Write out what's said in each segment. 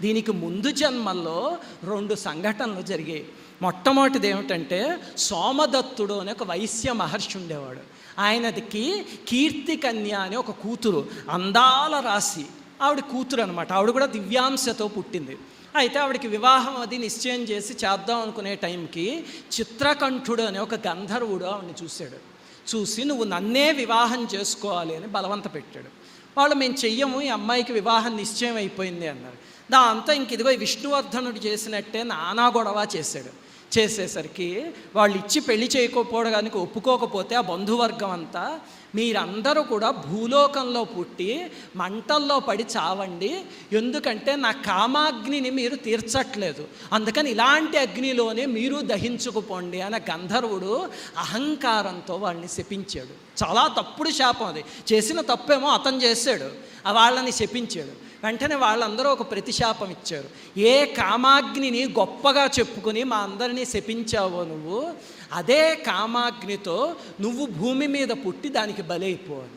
దీనికి ముందు జన్మల్లో రెండు సంఘటనలు జరిగాయి. మొట్టమొదటిది ఏమిటంటే సోమదత్తుడు అనే ఒక వైశ్య మహర్షి ఉండేవాడు. ఆయనదికి కీర్తి కన్య అనే ఒక కూతురు అందాల రాశి. ఆవిడ కూతురు అనమాట ఆవిడ కూడా దివ్యాంశతో పుట్టింది. అయితే ఆవిడకి వివాహం అది నిశ్చయం చేసి చేద్దాం అనుకునే టైంకి చిత్రకంఠుడు అనే ఒక గంధర్వుడు ఆవిడని చూశాడు. చూసి నువ్వు నన్నే వివాహం చేసుకోవాలి అని బలవంత పెట్టాడు. వాళ్ళు మేము చెయ్యము ఈ అమ్మాయికి వివాహం నిశ్చయం అయిపోయింది అన్నారు దాంతో ఇంక ఇదిగో ఈ విష్ణువర్ధనుడు చేసినట్టే నానా గొడవ చేశాడు. చేసేసరికి వాళ్ళు ఇచ్చి పెళ్ళి చేయకపోవడానికి ఒప్పుకోకపోతే ఆ బంధువర్గం అంతా మీరందరూ కూడా భూలోకంలో పుట్టి మంటల్లో పడి చావండి. ఎందుకంటే నా కామాగ్నిని మీరు తీర్చట్లేదు. అందుకని ఇలాంటి అగ్నిలోనే మీరు దహించుకుపోండి అనే గంధర్వుడు అహంకారంతో వాళ్ళని శపించాడు. చాలా తప్పుడు శాపం అది. చేసిన తప్పేమో అతను చేశాడు. వాళ్ళని శపించాడు. వెంటనే వాళ్ళందరూ ఒక ప్రతిశాపం ఇచ్చారు. ఏ కామాగ్నిని గొప్పగా చెప్పుకుని మా అందరినీ శపించావో నువ్వు అదే కామాగ్నితో నువ్వు భూమి మీద పుట్టి దానికి బలైపోవాలి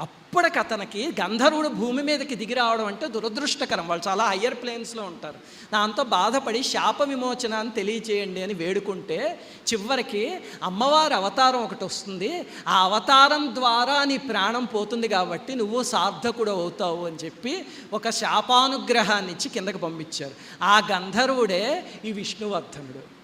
అప్పటికి అతనికి గంధర్వుడు భూమి మీదకి దిగి రావడం అంటే దురదృష్టకరం. వాళ్ళు చాలా హయ్యర్ ప్లేన్స్లో ఉంటారు. దాంతో బాధపడి శాప విమోచన అని తెలియచేయండి అని వేడుకుంటే చివరికి అమ్మవారి అవతారం ఒకటి వస్తుంది. ఆ అవతారం ద్వారా నీ ప్రాణం పోతుంది కాబట్టి నువ్వు సార్థకుడు అవుతావు అని చెప్పి ఒక శాపానుగ్రహాన్ని ఇచ్చి కిందకు పంపించారు. ఆ గంధర్వుడే ఈ విష్ణువర్ధనుడు.